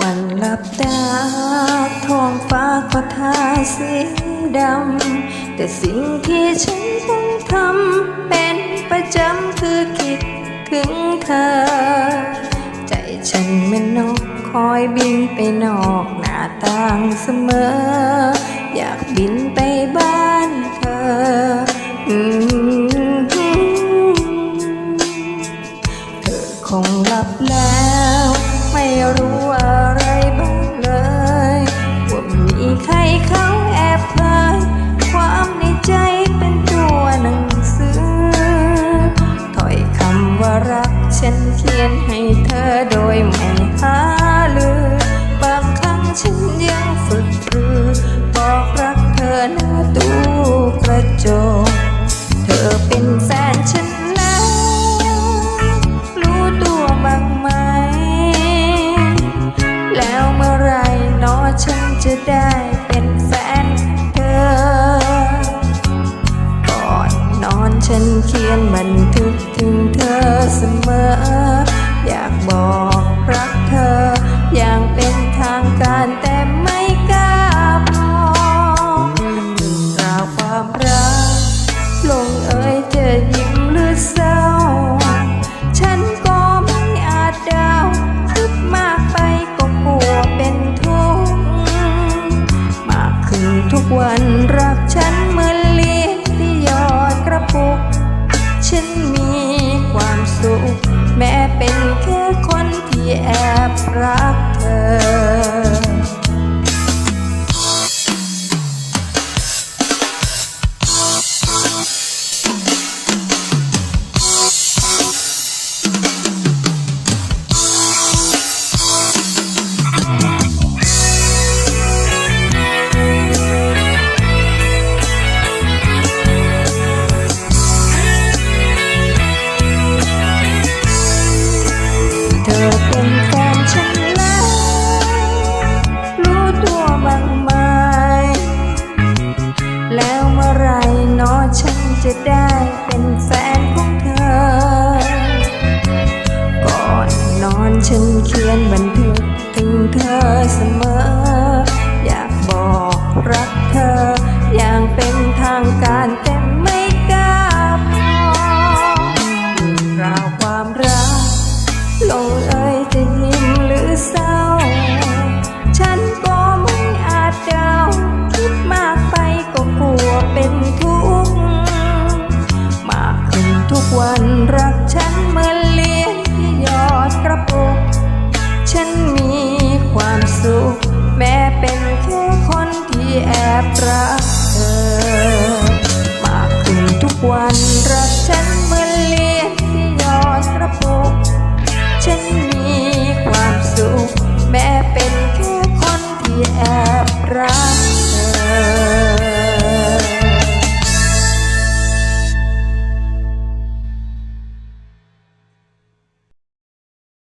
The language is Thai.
วันหลับตาท้องฟ้าก็ทาสีดำ แต่สิ่งที่ฉันต้องทำเป็นประจำคือคิดถึงเธอ ใจฉันเหมันนกคอยบินไปนอกหน้าต่างเสมอ อยากบินไปบ้านเธออืมเธอคงหลับแล้ว ไม่รู้อะ ฉันเขียนให้เธอโดยไม่หาลือบางครั้งฉันยังฝึกปรือบอกรักเธอหน้าตู้กระจกเธอเป็นแฟนฉันแล้วรู้ตัวบ้างไหม แล้วเมื่อไหรเนอฉันจะได้ ฉันเขียนบันทึกถึงเธอเสมอ อยากบอกรักเธอ อย่างเป็นทางการแต่ไม่กล้าบอกเรื่องราวความรัก ลงเอ่ยจะยิ้มหรือเศร้า ฉันก็ไม่อาจเดาคิดมากไปก็กลัวเป็นทุกข์มากขึ้นทุกวันรักฉันเมื่อ รัก จะได้เป็นแฟนของเธอ ก่อนนอนฉันเขียนบันทึก ทุกวันรักฉันเหมือนเลี้ยงที่ยอดกระปุก ฉันมีความสุข แม้เป็นแค่คนที่แอบรักเธอ มากขึ้นทุกวัน